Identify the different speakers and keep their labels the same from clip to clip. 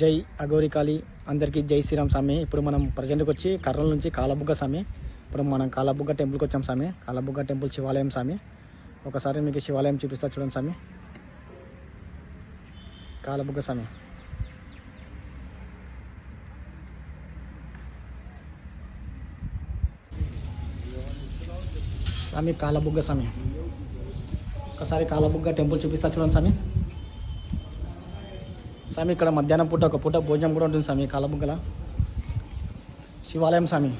Speaker 1: జై అగోరికాళి అందరికీ జై శ్రీరామ్ స్వామి. ఇప్పుడు మనం ప్రజెంట్కి వచ్చి కర్నూలు నుంచి కాలబుగ్గ స్వామి. ఇప్పుడు మనం కాలబుగ్గ టెంపుల్కి వచ్చాం స్వామి. కాలబుగ్గ టెంపుల్ శివాలయం స్వామి. ఒకసారి మీకు శివాలయం చూపిస్తా చూడండి స్వామి. కాలబుగ్గ స్వామి. స్వామి కాలబుగ్గ స్వామి. ఒకసారి కాలబుగ్గ టెంపుల్ చూపిస్తా చూడండి స్వామి. స్వామి ఇక్కడ మధ్యాహ్నం పూట ఒక పూట భోజనం కూడా ఉంటుంది స్వామి కాలబుగ్గల. శివాలయం స్వామి.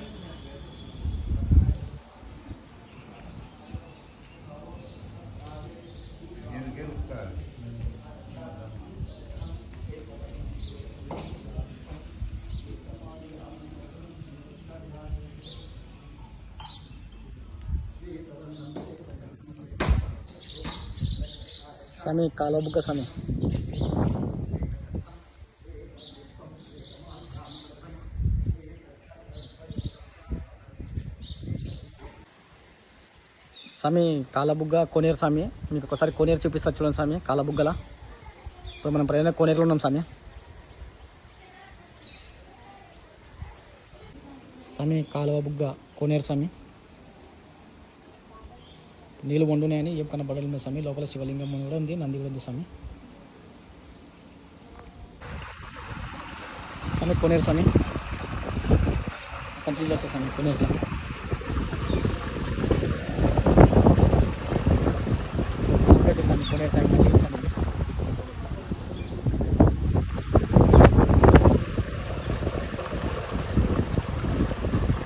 Speaker 1: స్వామి కాలబుగ్గ స్వామి. స్వామి కాలబుగ్గ కోనేరు స్వామి. మీకు ఒకసారి కోనేరు చూపిస్తా చూడండి స్వామి కాలబుగ్గల. ఇప్పుడు మనం ప్రయాణ కోనేరులో ఉన్నాం స్వామి. స్వామి కాలువ బుగ్గ కోనేరు స్వామి. నీళ్ళు వండున్నాయని ఏం కనబడలేదు స్వామి. లోపల శివలింగం కూడా ఉంది నంది కూడా ఉంది స్వామి. స్వామి కోనేరు స్వామి. కంటిన్యూ చేస్తా స్వామి కోనేరు స్వామి.